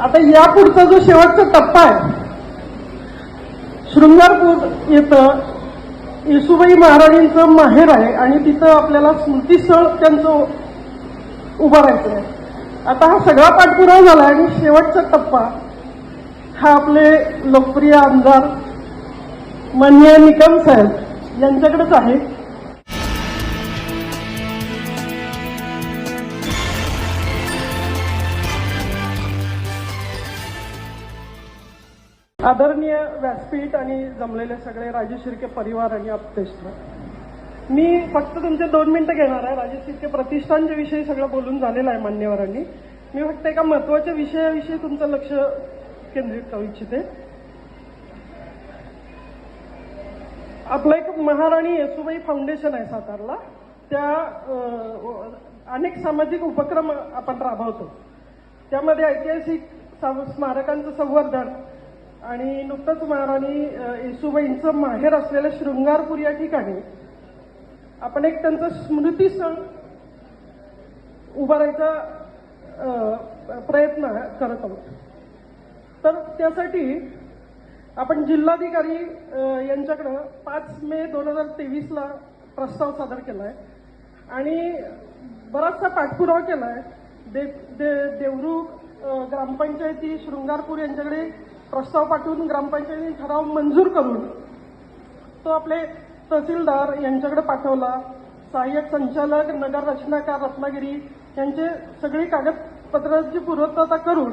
आता या पुढचा जो शेवटचा टप्पा आहे शृंगारपूर येथं येसुबाई महाराजांचं माहेर आहे आणि तिथं आपल्याला स्मृतीस्थळ त्यांचं उभारायचं आहे. आता हा सगळा पाठपुरावा झाला आणि शेवटचा टप्पा हा आपले लोकप्रिय आमदार मान्य निकम साहेब यांच्याकडेच आहे. आदरणीय व्यासपीठ आणि जमलेले सगळे राजू शिर्के परिवार आणि अपतेष्ट. मी फक्त तुमचे दोन मिनिटं घेणार आहे. राजू शिर्के प्रतिष्ठानच्या विषयी सगळं बोलून झालेलं आहे मान्यवरांनी. मी फक्त एका महत्त्वाच्या विषयाविषयी तुमचं लक्ष केंद्रित करू इच्छिते. आपलं एक महाराणी येसुबाई फाउंडेशन आहे सातारला. त्या अनेक सामाजिक उपक्रम आपण राबवतो. त्यामध्ये ऐतिहासिक स्मारकांचं संवर्धन आणि नुकतंच महाराणी येसुबाईंचं माहेर असलेलं शृंगारपूर या ठिकाणी आपण एक त्यांचं सण उभारायचा प्रयत्न करत आहोत. तर त्यासाठी आपण जिल्हाधिकारी यांच्याकडं पाच मे दोन हजार तेवीसला प्रस्ताव सादर केला आहे आणि बराचसा पाठपुरावा केला आहे दे, दे, देवरूग ग्रामपंचायती शृंगारपूर यांच्याकडे प्रस्ताव पाठवून ग्रामपंचायतीने ठराव मंजूर करून तो आपले तहसीलदार यांच्याकडे पाठवला. सहाय्यक संचालक नगर रचनाकार रत्नागिरी यांचे सगळी कागदपत्रांची पूर्तता करून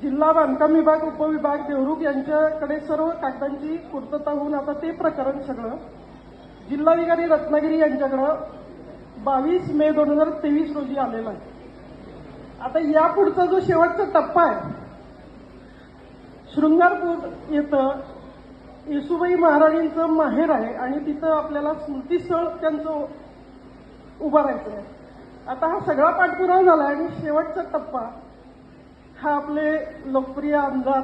जिल्हा बांधकाम विभाग उपविभाग देवरुख यांच्याकडे सर्व कागदांची पूर्तता होऊन आता ते प्रकरण सगळं जिल्हाधिकारी रत्नागिरी यांच्याकडं बावीस मे दोन हजार तेवीस रोजी आलेला आहे. आता यापुढचा जो शेवटचा टप्पा आहे शृंगारपूर येतं. येसुबाई महाराणींचं माहेर आहे आणि तिथं आपल्याला स्मृतीस्थळ त्यांचं उभारायचं आहे आता हा सगळा पाठपुरावा झाला आणि शेवटचा टप्पा हा आपले लोकप्रिय आमदार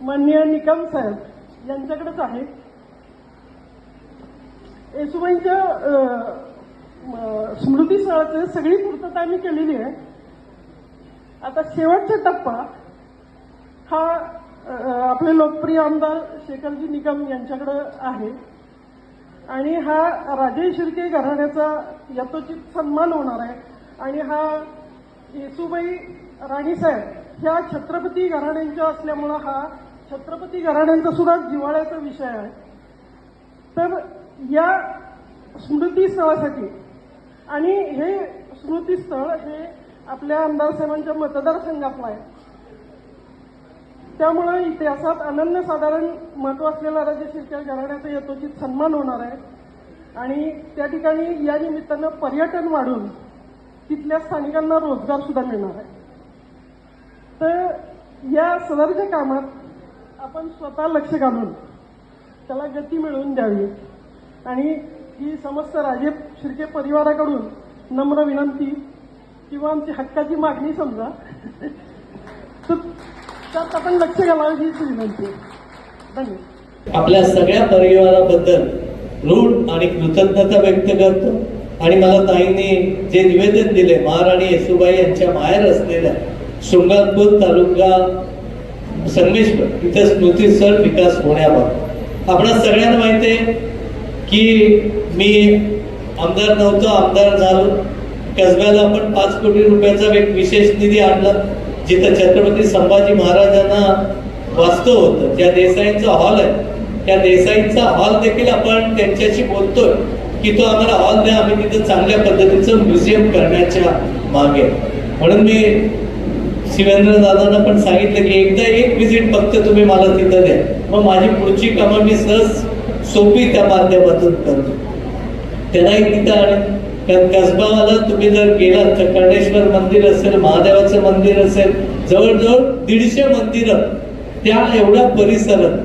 माननीय निकम साहेब यांच्याकडेच आहे. येसुबाईंच्या स्मृतीस्थळाची सगळी पूर्तता आम्ही केलेली आहे. आता शेवटचा टप्पा हा आपले लोकप्रिय आमदार शेखरजी निकम यांच्याकडे आहे. आणि हा राजे शिर्के घराण्याचा यथोचित सन्मान होणार आहे. आणि हा येसुबाई राणीसाहेब ह्या छत्रपती घराण्यांच्या असल्यामुळं हा छत्रपती घराण्यांचा सुद्धा जिव्हाळ्याचा विषय आहे. तर या स्मृतीस्थळासाठी आणि हे स्मृतीस्थळ हे आपल्या आमदार साहेबांच्या मतदारसंघातलं आहे. त्यामुळं इतिहासात अनन्यसाधारण महत्त्व असलेला राज्य शिर्के घराण्याचा यथोचित सन्मान होणार आहे. आणि त्या ठिकाणी या निमित्तानं पर्यटन वाढून तिथल्या स्थानिकांना रोजगार सुद्धा मिळणार आहे. तर या सदरच्या कामात आपण स्वतः लक्ष घालून त्याला गती मिळवून द्यावी. आणि ही समस्त राजे शिर्के परिवाराकडून नम्र विनंती किंवा आमची हक्काची मागणी समजा. त्यात आपण लक्ष घालावं हीच विनंती धन्यवाद. आपल्या सगळ्या परिवाराबद्दल ऋण आणि कृतज्ञता व्यक्त करतो. आणि मला ताईंनी जे निवेदन दिले महाराणी येसुबाई यांच्या माहेर असलेल्या शृंगारपूर तालुका संगमेश्वर इथे स्मृतीसर विकास होण्याबाबत. आपणा सगळ्यांना माहिती आहे की मी आमदार नव्हतो आमदार झालो. कसब्याला आपण पाच कोटी रुपयाचा एक विशेष निधी आणला. जिथं छत्रपती संभाजी महाराजांना वास्तव होतं ज्या देसाईंचा हॉल आहे त्या देसाईंचा हॉल देखील आपण त्यांच्याशी बोलतोय की तो आम्हाला हॉल द्या आम्ही तिथं चांगल्या पद्धतीचं म्युझियम करण्याच्या मागे. म्हणून मी शिवेंद्र दादांना पण सांगितलं की एकदा एक विजिट फक्त तुम्ही मला तिथं द्या. मग माझी पुढची कामं मी सहज सोपी त्या माध्यमातून करतो. त्यांनाही तिथं आणि कारण कसबाला तुम्ही जर गेलात तर कर्णेश्वर मंदिर असेल महादेवाचं मंदिर असेल जवळजवळ दीडशे मंदिरं त्या एवढ्या परिसरात.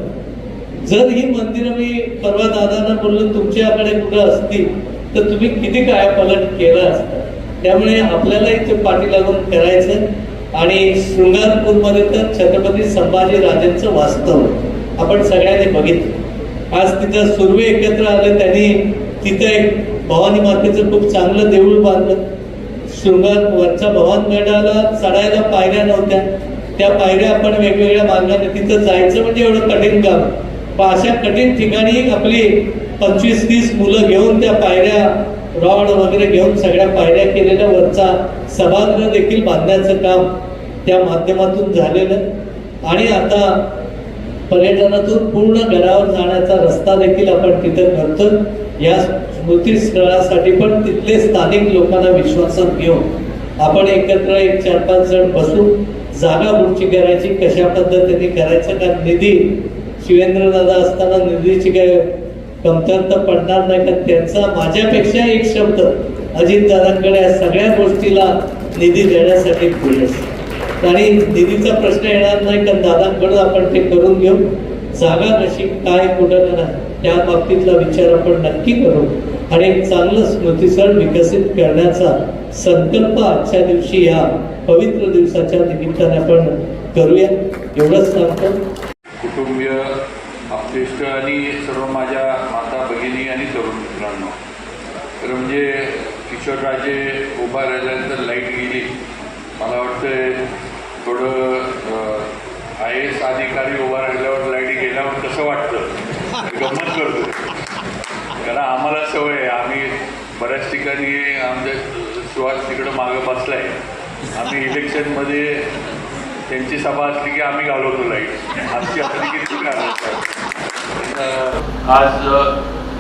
जर ही मंदिरं मी परवा दादांना बोललो तुमच्याकडे कुठं असतील तर तुम्ही किती काय पलट केला असता. त्यामुळे आपल्याला इथे पाठी लागून करायचं. आणि शृंगारपूरमध्ये तर छत्रपती संभाजी राजेंचं वास्तव आपण सगळ्यांनी बघितलं. आज तिथं सुर्वे एकत्र आले त्यांनी तिथं एक भवानी मातेचं खूप चांगलं देऊळ बांधलं. शृंगार वरच्या भवानगडाला चढायला पायऱ्या नव्हत्या. त्या पायऱ्या आपण वेगवेगळ्या मार्गाने तिथं जायचं म्हणजे एवढं कठीण काम. पण अशा कठीण ठिकाणी आपली पंचवीस तीस मुलं घेऊन त्या पायऱ्या रॉड वगैरे घेऊन सगळ्या पायऱ्या केलेल्या वरचा सभागृह देखील बांधण्याचं काम त्या माध्यमातून झालेलं. आणि आता पर्यटनातून पूर्ण गडावर जाण्याचा रस्ता देखील आपण तिथं करतो या स्मृतीस्थळासाठी पण तिथले स्थानिक लोकांना विश्वासात घेऊन आपण एकत्र एक चार पाच जण बसून जागा उंची करायची कशा पद्धतीने करायचं कारण निधी शिवेंद्रदादा असताना निधीची काय कमतरता पडणार नाही का त्यांचा माझ्यापेक्षा एक शब्द अजितदादांकडे या सगळ्या गोष्टीला निधी देण्यासाठी पुढे आणि निधीचा प्रश्न येणार नाही का दादांकडून आपण ते करून घेऊ. जागा कशी काय कुठं नाही. त्या बाबतीतला विचार आपण नक्की करू. आणि एक चांगलं स्मृतीस्थळ विकसित करण्याचा संकल्प आजच्या दिवशी या पवित्र दिवसाच्या निमित्ताने आपण करूया. एवढंच सांगतो. कुटुंबीय आपतेष्ट आणि सर्व माझ्या माता भगिनी आणि तरुण मित्रांनो. तर म्हणजे किशोरराजे उभा राहिल्यानंतर लाइट गेली. मला वाटतं थोडं आय एस अधिकारी उभा राहिल्यावर लाइट गेल्यावर कसं वाटतं? गमत करतो कारण आम्हाला सवय आहे. आम्ही बऱ्याच ठिकाणी आमच्या सुहास तिकडं मागं बसलाय. आम्ही इलेक्शनमध्ये त्यांची सभा असली की आम्ही घालवतो लाइट. आजची असली की ती घालवतो. आज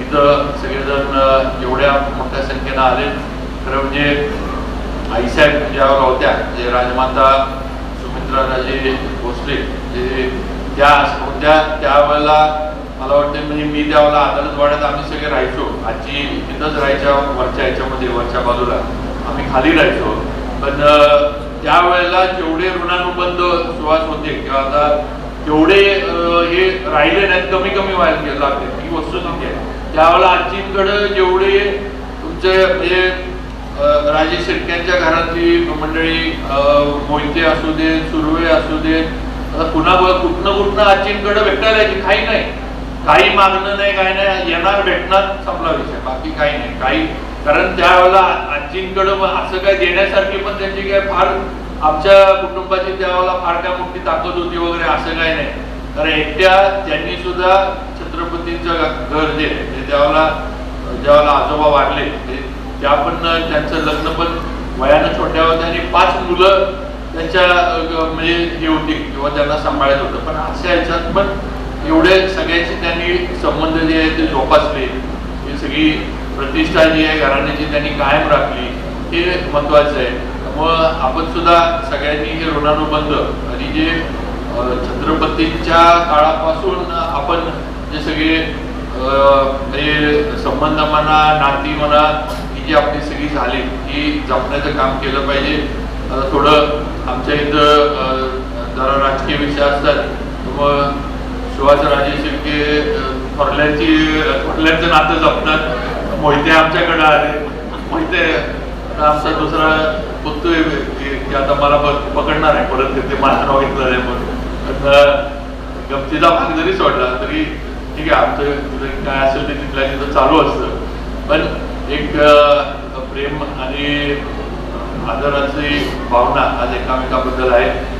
इथं सगळेजण एवढ्या मोठ्या संख्येनं आले खरं म्हणजे आईसाहेब ज्यावर होत्या जे राजमाता सुमित्राराजे भोसले जे त्या होत्या त्यावेळेला मला वाटतं म्हणजे मी त्यावेळेला आदलत वाड्यात आम्ही सगळे राहायचो. आजी तिथंच राहायच्या वरच्या ह्याच्यामध्ये वरच्या बाजूला. आम्ही खाली राहायचो. पण त्यावेळेला जेवढे ऋणानुबंध सुवास होते किंवा आता तेवढे हे राहिले नाहीत कमी कमी व्हायला गेलं लागते ही वस्तुस्थिती आहे. त्यावेळेला आजींकडे जेवढे तुमचे म्हणजे राजे राजेश शेटक्यांच्या घरातली मंडळी मोहिते असू दे सुर्वे असू दे आता पुन्हा कुठनं कुठनं आजींकडे भेटायला काही नाही. काही मागणं नाही काही नाही. येणार भेटणार संपला विषय. बाकी काही नाही. काही कारण त्यावेळेला आजींकडं असं काय देण्यासारखी पण त्यांची काय फार आमच्या कुटुंबाची त्यावेळेला फार काय मोठी ताकद होती वगैरे असं काही नाही. कारण एकट्या त्यांनी सुद्धा छत्रपतींचं घर जे ते त्यावेळेला ज्यावेळेला आजोबा वाढले ते त्या पण त्यांचं लग्न पण वयानं छोट्या होत्या आणि पाच मुलं त्यांच्या म्हणजे हे होती किंवा त्यांना सांभाळत होतं. पण अशा ह्याच्यात पण एवढे सगळ्याचे त्यांनी संबंध जे आहे ते जोपासले. ही सगळी प्रतिष्ठा जी आहे घराण्याची त्यांनी कायम राखली हे महत्वाचं आहे. मग आपण सुद्धा सगळ्यांनी हे ऋणानुबंध आणि जे छत्रपतींच्या काळापासून आपण जे सगळे अं, म्हणजे संबंध म्हणा नाती म्हणा ही जी आपली सगळी झाली ही जपण्याचं काम केलं पाहिजे. थोडं आमच्या इथं जरा राजकीय विषय असतात मग शिवाजीराजे शिर्के अं, थोरल्यांची थोरल्यांचं नातं जपतात. मोहिते आमच्याकडे आले. मोहिते आमचा दुसरा पुत्तू की आता मला पकडणार आहे. परत ते- मात्र माझं नाव घेतलं आहे म्हणून. गमतीचा भाग जरी सोडला तरी ठीक आहे आमचं काय असेल ते तिथल्या तिथं चालू असतं. पण एक प्रेम आणि आदराची भावना आज एकामेकाबद्दल आहे.